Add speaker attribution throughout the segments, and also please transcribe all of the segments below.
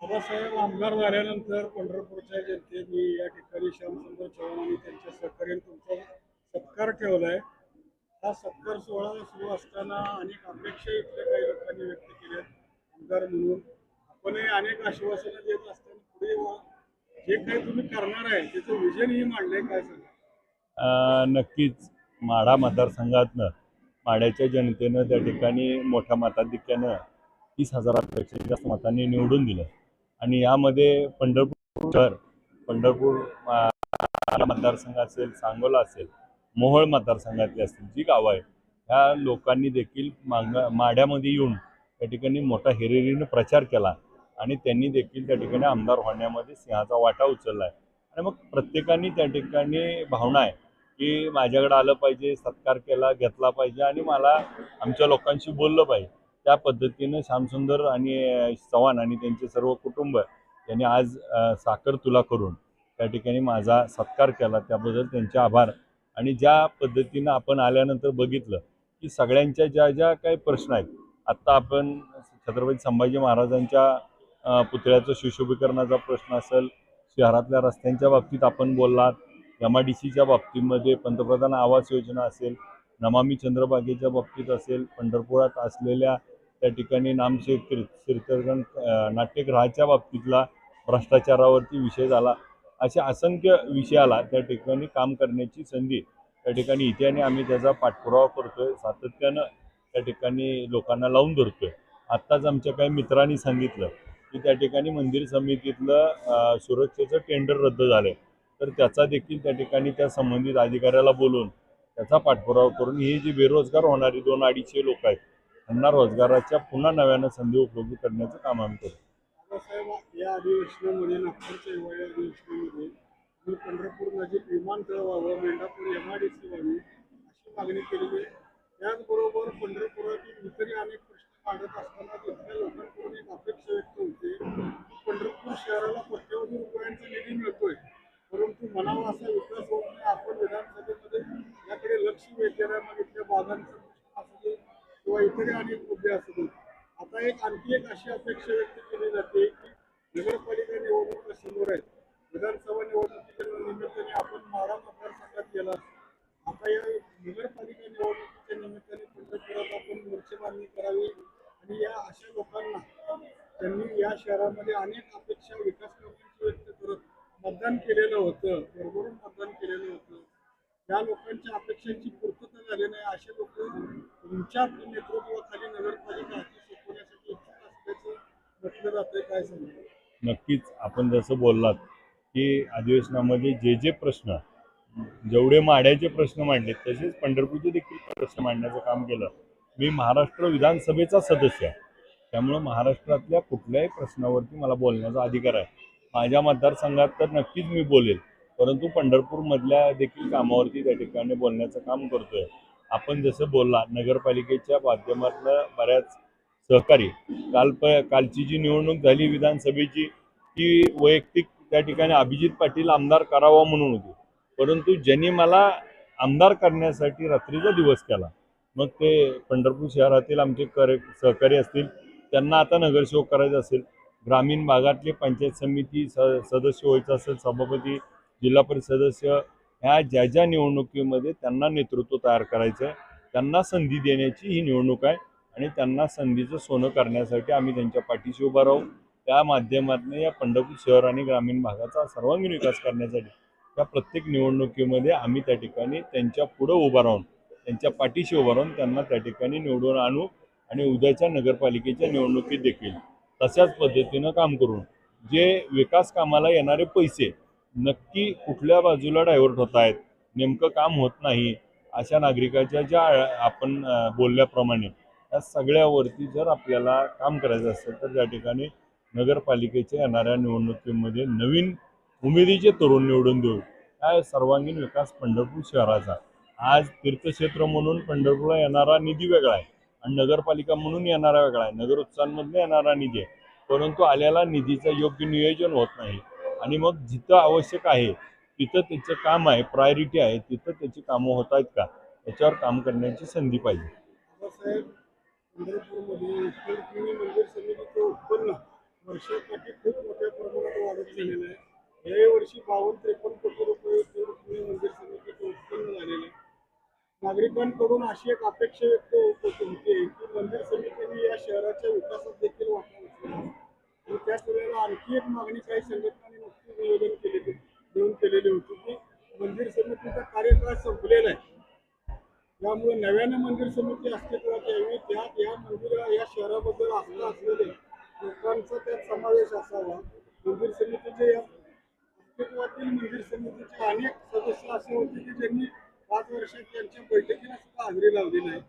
Speaker 1: बाबासाहेब आमदार झाल्यानंतर पंढरपूरच्या जनतेने या ठिकाणी श्यामसुंदर चव्हाण आणि त्यांच्या सहकार्याने तुमचा सत्कार ठेवलाय. हा सत्कार सोहळा सुरू असताना अनेक अपेक्षा इथल्या काही लोकांनी व्यक्त केल्या आमदार म्हणून आपणही अनेक आश्वासनं देत असताना पुढे जे काही तुम्ही करणार आहे त्याचं विजनही मांडलंय काय सांगा
Speaker 2: नक्कीच माढा मतदारसंघातनं माढ्याच्या जनतेनं त्या ठिकाणी मोठ्या मताधिक्यानं तीस हजारापेक्षा जास्त मतांनी निवडून दिलं. आणि यामध्ये पंढरपूर शहर पंढरपूर मतदारसंघ असेल सांगोला असेल मोहोळ मतदारसंघातली असतील जी गावं आहे ह्या लोकांनी देखील मांग माढ्यामध्ये येऊन त्या ठिकाणी मोठा हिरिरीनं प्रचार केला. आणि त्यांनी देखील त्या ठिकाणी आमदार होण्यामध्ये सिंहाचा वाटा उचलला आहे. आणि मग प्रत्येकाने त्या ठिकाणी भावना आहे. की माझ्याकडे आलं पाहिजे सत्कार केला घेतला पाहिजे आणि मला आमच्या लोकांशी बोललं पाहिजे. त्या पद्धतीनं श्यामसुंदर आणि चव्हाण आणि त्यांचे सर्व कुटुंब यांनी आज साखर तुला करून त्या ठिकाणी माझा सत्कार केला. त्याबद्दल त्यांचे आभार. आणि ज्या पद्धतीनं आपण आल्यानंतर बघितलं की सगळ्यांच्या ज्या ज्या काही प्रश्न आहेत आत्ता आपण छत्रपती संभाजी महाराजांच्या पुतळ्याचं सुशोभीकरणाचा प्रश्न असेल शहरातल्या रस्त्यांच्या बाबतीत आपण बोललात एम आय डी सीच्या बाबतीमध्ये पंतप्रधान आवास योजना असेल नमामी चंद्रबागेच्या बाबतीत असेल पंढरपुरात असलेल्या त्या ठिकाणी नामशेख कीर् कीर्तन नाट्यगृहाच्या बाबतीतला भ्रष्टाचारावरती विषय झाला. असे असंख्य विषयाला त्या ठिकाणी काम करण्याची संधी त्या ठिकाणी इथे आणि आम्ही त्याचा पाठपुरावा करतोय. सातत्यानं त्या ठिकाणी लोकांना लावून धरतोय. आत्ताच आमच्या काही मित्रांनी सांगितलं की त्या ठिकाणी मंदिर समितीतलं सुरक्षेचं टेंडर रद्द झालंय. तर त्याचा देखील त्या ठिकाणी त्या संबंधित अधिकाऱ्याला बोलून त्याचा पाठपुरावा करून हे जे बेरोजगार होणारे दोन अडीचशे लोक आहेत त्यांना रोजगाराच्या पुन्हा नव्यानं संधी उपलब्ध करण्याचं काम आम्ही करतो.
Speaker 1: या अधिवेशनामध्ये नागपूरच्या हिवाळी अधिवेशनामध्ये पंढरपूर नजीक विमानतळ व्हावं Mendhapur M I D C व्हावी अशी मागणी केलेली आहे. त्याचबरोबर पंढरपुरातील इतरही अनेक प्रश्न मांडत असताना तिथल्या लोकांकडून एक अपेक्षा व्यक्त होते पंढरपूर शहराला कोट्यवधी रुपयांचा निधी मिळतोय. परंतु म्हणावा असा विकास होत नाही. आपण विधानसभेमध्ये याकडे लक्ष वेधलेलं आहे मग इथल्या बागांचा प्रश्न असू दे किंवा इतरही अनेक मुद्दे असू दे. आता एक आणखी एक अशी अपेक्षा व्यक्त केली जाते की नगरपालिका निवडणुका समोर आहेत. विधानसभा निवडणुकीच्या निमित्ताने आपण मारा मतदारसंघात गेला आता या नगरपालिका निवडणुकीच्या निमित्ताने पंढरपुरात आपण मोर्चेबांधणी करावी आणि या अशा लोकांना त्यांनी या शहरामध्ये अनेक अपेक्षा विकास कामांची मतदान केलेलं होतं भरभरून मतदान केलेलं होतं. या लोकांच्या अपेक्षांची पूर्तता झाली नाही असे लोक तुमच्या नेतृत्वाखाली नगरपालिका हाती सोपवण्यासाठी इच्छुक असल्याचं म्हटलं जातंय. काय सांगा
Speaker 2: नक्कीच. आपण जसं बोललात की अधिवेशनामध्ये जे जे प्रश्न जेवढे माड्याचे प्रश्न मांडले तसेच पंढरपूरचे देखील प्रश्न मांडण्याचं काम केलं. मी महाराष्ट्र विधानसभेचा सदस्य आहे. त्यामुळं महाराष्ट्रातल्या कुठल्याही प्रश्नावरती मला बोलण्याचा अधिकार आहे. माझ्या मतदारसंघात तर नक्कीच मी बोलेल. परंतु पंढरपूरमधल्या देखील कामावरती त्या ठिकाणी बोलण्याचं काम करतोय. आपण जसं बोलला नगरपालिकेच्या माध्यमातलं बऱ्याच सहकारी काल प कालची जी निवडणूक झाली विधानसभेची ती वैयक्तिक त्या ठिकाणी अभिजित पाटील आमदार करावा म्हणून होती. परंतु ज्यांनी मला आमदार करण्यासाठी रात्रीचा दिवस केला मग ते पंढरपूर शहरातील आमचे कर सहकारी असतील त्यांना आता नगरसेवक करायचं असेल ग्रामीण भागातले पंचायत समिती स सदस्य व्हायचं असेल सभापती जिल्हा परिषद सदस्य ह्या ज्या ज्या निवडणुकीमध्ये त्यांना नेतृत्व तयार करायचं आहे त्यांना संधी देण्याची ही निवडणूक आहे आणि त्यांना संधीचं सोनं करण्यासाठी आम्ही त्यांच्या पाठीशी उभा राहू. त्या माध्यमातून या पंढरपूर शहर आणि ग्रामीण भागाचा सर्वांगीण विकास करण्यासाठी त्या प्रत्येक निवडणुकीमध्ये आम्ही त्या ठिकाणी त्यांच्या पुढं उभं राहून त्यांच्या पाठीशी उभा राहून त्यांना त्या ठिकाणी निवडून आणू आणि उद्याच्या नगरपालिकेच्या निवडणुकीत देखील तशाच पद्धतीनं काम करून जे विकास कामाला येणारे पैसे नक्की कुठल्या बाजूला डायव्हर्ट होत आहेत नेमकं काम होत नाही अशा नागरिकाच्या ज्या आपण बोलल्याप्रमाणे त्या सगळ्यावरती जर आपल्याला काम करायचं असेल तर त्या ठिकाणी नगरपालिकेच्या येणाऱ्या निवडणुकीमध्ये नवीन उमेदीचे तरुण निवडून देऊ. काय सर्वांगीण विकास पंढरपूर शहराचा. आज तीर्थक्षेत्र म्हणून पंढरपूरला येणारा निधी वेगळा आहे. आणि नगरपालिका म्हणून येणारा वेगळा आहे. नगर उत्सवांमधनं येणारा निधी आहे. परंतु आलेला निधीचं योग्य नियोजन होत नाही. आणि मग जिथं आवश्यक आहे तिथं त्याचं काम आहे प्रायोरिटी आहे तिथं त्याची कामं होत आहेत का? याच्यावर काम करण्याची संधी पाहिजे.
Speaker 1: उत्पन्न वर्षी बावन्न त्रेपन्न कोटी रुपये मंदिर समितीचं उत्पन्न झालेलं आहे. नागरिकांकडून अशी एक अपेक्षा व्यक्त होत होती की मंदिर समितीने या शहराच्या विकासात देखील वाटा उचलला आणि त्याच वेळेला आणखी एक मागणी काही संघटनांनी नुकतीच निवेदन केलेली देऊन केलेली होती की मंदिर समितीचा कार्यकाळ संपलेला आहे. त्यामुळे नव्यानं मंदिर समिती अस्तित्वात यावी त्यात या मंदिर या शहराबद्दल आस्था असलेले लोकांचा त्यात समावेश असावा. मंदिर समितीचे या अस्तित्वातील मंदिर समितीचे अनेक सदस्य असे होते की ज्यांनी पाच वर्षात त्यांच्या बैठकीला सुद्धा हजेरी लावली नाही.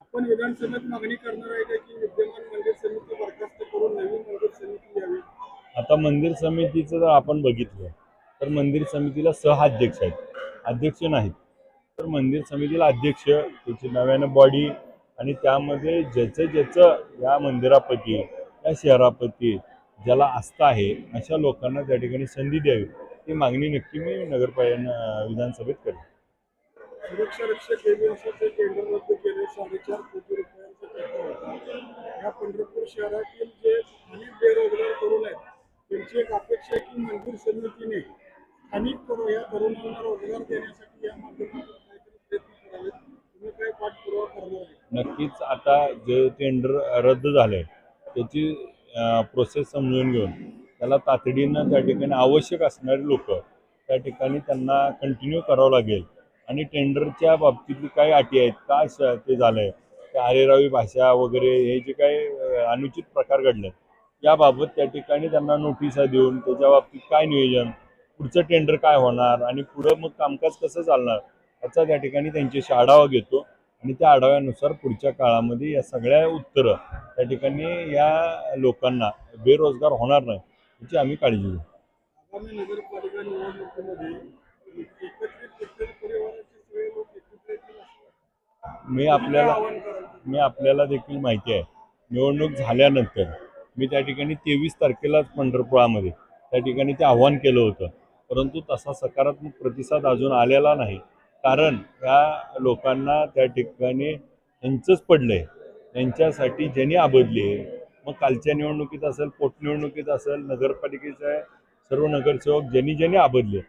Speaker 1: आपण विधानसभेत मागणी करणार आहे का की विद्यमान मंदिर समिती बरखास्त करून नवीन मंदिर समिती यावी?
Speaker 2: आता मंदिर समितीचं जर आपण बघितलं तर मंदिर समितीला सहअध्यक्ष आहेत. अध्यक्ष नाहीत. तर मंदिर समितीला अध्यक्ष त्याची नव्यानं बॉडी आणि त्यामध्ये ज्याचं ज्याचं या मंदिराप्रती या शहराप्रती ज्याला आस्था आहे अशा लोकांना त्या ठिकाणी संधी द्यावी. ही मागणी नक्की मी नगरपालिका विधानसभेत करेन
Speaker 1: सुरक्षा रक्षक एजन्सीचे टेंडर रद्द केले साडेचार कोटी रुपयांचा टेंडर होता. या पंढरपूर शहरातील जे अनेक बेरोजगार तरुण आहेत त्यांची एक अपेक्षा आहे की मंदिर समितीने स्थानिक या तरुणांना रोजगार देण्यासाठी या माध्यमातून काहीतरी प्रयत्न करावेत. तुम्ही काय पाठपुरावा करणार आहे?
Speaker 2: नक्कीच आता जे टेंडर रद्द झालंय त्याची प्रोसेस समजून घेऊन त्याला तातडीनं त्या ठिकाणी आवश्यक असणारे लोक त्या ठिकाणी त्यांना कंटिन्यू करावं लागेल. आणि टेंडरच्या बाबतीतली काय अटी आहेत का श- ते झालंय त्या आरेरावी भाषा वगैरे हे जे काही अनुचित प्रकार घडले याबाबत त्या ठिकाणी त्यांना नोटिसा देऊन त्याच्या बाबतीत काय नियोजन पुढचं टेंडर काय होणार आणि पुढं मग कामकाज कसं चालणार याचा त्या ठिकाणी त्यांच्याशी आढावा घेतो. आणि त्या आढाव्यानुसार पुढच्या काळामध्ये या सगळ्या उत्तरं त्या ठिकाणी या लोकांना बेरोजगार होणार नाही याची आम्ही काळजी घेऊ.
Speaker 1: आगामी नगरपालिका निवडणुकीमध्ये एकत्रित विठ्ठल परिवाराचे सगळे लोक एकत्र येतील असं वाटतं.
Speaker 2: मी आपल्याला
Speaker 1: आवाहन कराल
Speaker 2: मी आपल्याला देखील माहिती आहे. निवडणूक झाल्यानंतर मी त्या ठिकाणी तेवीस तारखेलाच पंढरपुरामध्ये त्या ठिकाणी ते आव्हान केलं होतं. परंतु तसा सकारात्मक प्रतिसाद अजून आलेला नाही. कारण या लोकांना त्या ठिकाणी यांचंच पडलं आहे त्यांच्यासाठी ज्यांनी आबदली आहे मग कालच्या निवडणुकीत असेल पोटनिवडणुकीत असेल नगरपालिकेच्या सर्व नगरसेवक ज्यांनी ज्यांनी आबदले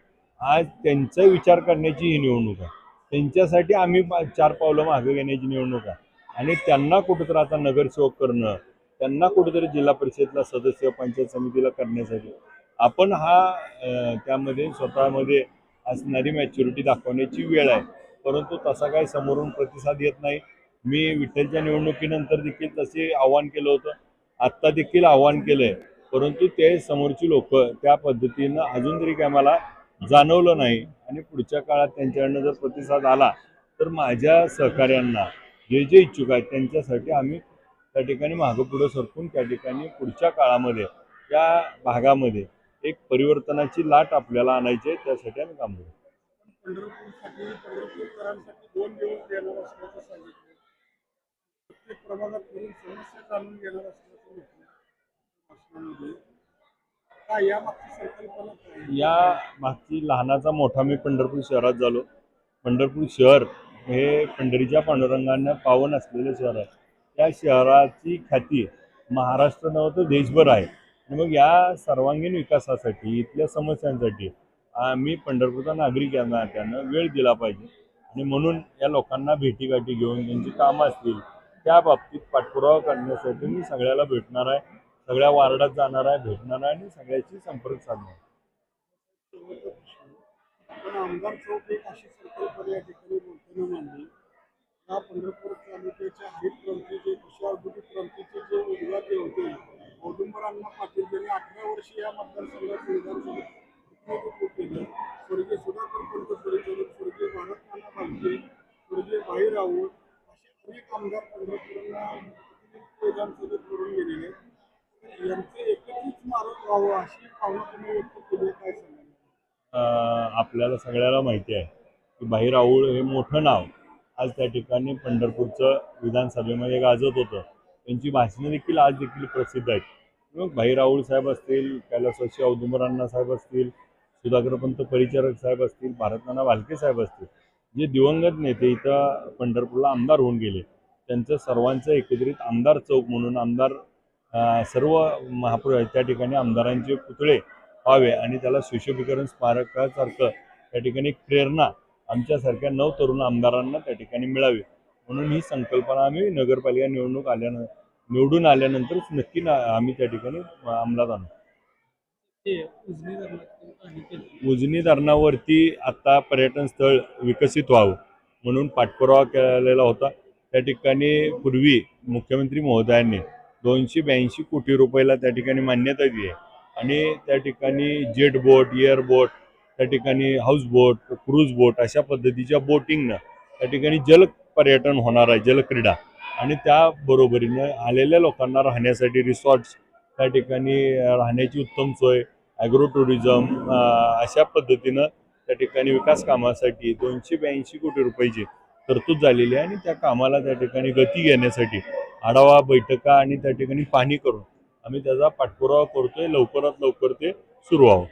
Speaker 2: आज त्यांचा विचार करण्याची ही निवडणूक आहे. त्यांच्यासाठी आम्ही चार पावलं मागे घेण्याची निवडणूक आहे. आणि त्यांना कुठंतरी आता नगरसेवक करणं त्यांना कुठेतरी जिल्हा परिषदला सदस्य पंचायत समितीला करण्यासाठी आपण हा त्यामध्ये स्वतःमध्ये असणारी मॅच्युरिटी दाखवण्याची वेळ आहे. परंतु तसा काही समोरून प्रतिसाद येत नाही. मी विठ्ठलच्या निवडणुकीनंतर देखील तसे आव्हान केलं होतं. आत्ता देखील आव्हान केलं आहे परंतु ते समोरची लोक त्या पद्धतीनं अजून तरी काय मला जाणवलं नाही. आणि पुढच्या काळात त्यांच्याकडनं जर प्रतिसाद आला तर माझ्या सहकाऱ्यांना जे जे इच्छुक आहेत त्यांच्यासाठी आम्ही त्या ठिकाणी मागं पुढं सरकून त्या ठिकाणी पुढच्या काळामध्ये त्या भागामध्ये एक परिवर्तनाची लाट आपल्याला आणायची आहे त्यासाठी आम्ही काम करू
Speaker 1: दोन दिवस देणार असल्याचं सांगितलं. समस्या जाणून घेणार असल्याचं या मागची
Speaker 2: लहानाचा मोठा मी पंढरपूर शहरात झालो. पंढरपूर शहर हे पंढरीच्या पांडुरंगांना पावन असलेलं शहर आहे. त्या शहराची ख्याती महाराष्ट्र नव्हतं तर देशभर आहे. आणि मग या सर्वांगीण विकासासाठी इथल्या समस्यांसाठी आम्ही पंढरपूरचा नागरिक या नात्यानं वेळ दिला पाहिजे. आणि म्हणून या लोकांना भेटीगाठी घेऊन त्यांची कामं असतील त्या बाबतीत पाठपुरावा करण्यासाठी मी सगळ्याला भेटणार आहे. सगळ्या वार्डात जाणार आहे भेटणार आहे आणि सगळ्याशी संपर्क साधणार
Speaker 1: पण आमदार चौक एक अशी संकल्पना या ठिकाणी बोलताना मांडली. या पंढरपूर तालुक्याच्या हरित क्रांतीचे कृषी क्रांतीचे जे होते औदुंबर अण्णा पाटील यांनी अठरा वर्षी या मतदारसंघात विधानसभेत केलं. स्वर्गीय सुधाकर पंत परिचालक स्वर्गीय भारतमाला भालके स्वर्गीय भाई असे अनेक आमदार पंढरपूरला प्रतिनिधित्व विधानसभेत करून गेलेले आहेत. तर यांचे एकत्रित व्हावं अशी भावना तुम्ही व्यक्त केली आहे. काय सांगाल
Speaker 2: अं, आपल्याला सगळ्याला माहिती आहे की भाई हे मोठं नाव आज त्या ठिकाणी पंढरपूरचं विधानसभेमध्ये गाजत होतं त्यांची भाषणं देखील आज देखील प्रसिद्ध आहेत मग भाईराऊळ साहेब असतील कैलासवासी औदुंबर अण्णा साहेब असतील सुधाकरपंत परिचारक साहेब असतील भारतनाना भालके साहेब असतील जे दिवंगत नेते इथं पंढरपूरला आमदार होऊन गेले त्यांचं सर्वांचं एकत्रित आमदार चौक म्हणून आमदार सर्व महाप्र त्या ठिकाणी आमदारांचे पुतळे व्हावे आणि त्याला सुशोभीकरण स्मारकासारखं त्या ठिकाणी एक प्रेरणा आमच्यासारख्या नऊ तरुण आमदारांना त्या ठिकाणी मिळावी. म्हणून ही संकल्पना आम्ही नगरपालिका निवडणूक आल्यानं निवडून आल्यानंतरच नक्की ना आम्ही त्या ठिकाणी अंमलात आणू.
Speaker 3: उजनी
Speaker 2: धरणावरती आता पर्यटन स्थळ विकसित व्हावं म्हणून पाठपुरावा केलेला होता. त्या ठिकाणी पूर्वी मुख्यमंत्री महोदयांनी दोनशे ब्याऐंशी कोटी रुपयाला त्या ठिकाणी मान्यता दिली आहे. आणि त्या ठिकाणी जेट बोट एअरबोट त्या ठिकाणी हाऊस बोट क्रूज बोट अशा पद्धतीच्या बोटिंगनं त्या ठिकाणी जल पर्यटन होणार आहे जलक्रीडा आणि त्याबरोबरीनं आलेल्या लोकांना राहण्यासाठी रिसॉर्ट्स त्या ठिकाणी राहण्याची उत्तम सोय ॲग्रो टुरिझम अशा पद्धतीनं त्या ठिकाणी विकास कामासाठी दोनशे ब्याऐंशी कोटी रुपयाची तरतूद झालेली आहे आणि त्या कामाला त्या ठिकाणी गती घेण्यासाठी आढावा बैठका आणि त्या ठिकाणी पाहणी करून आम्ही त्याचा पाठपुरावा करतोय. लवकरात लवकर ते सुरू व्हावं.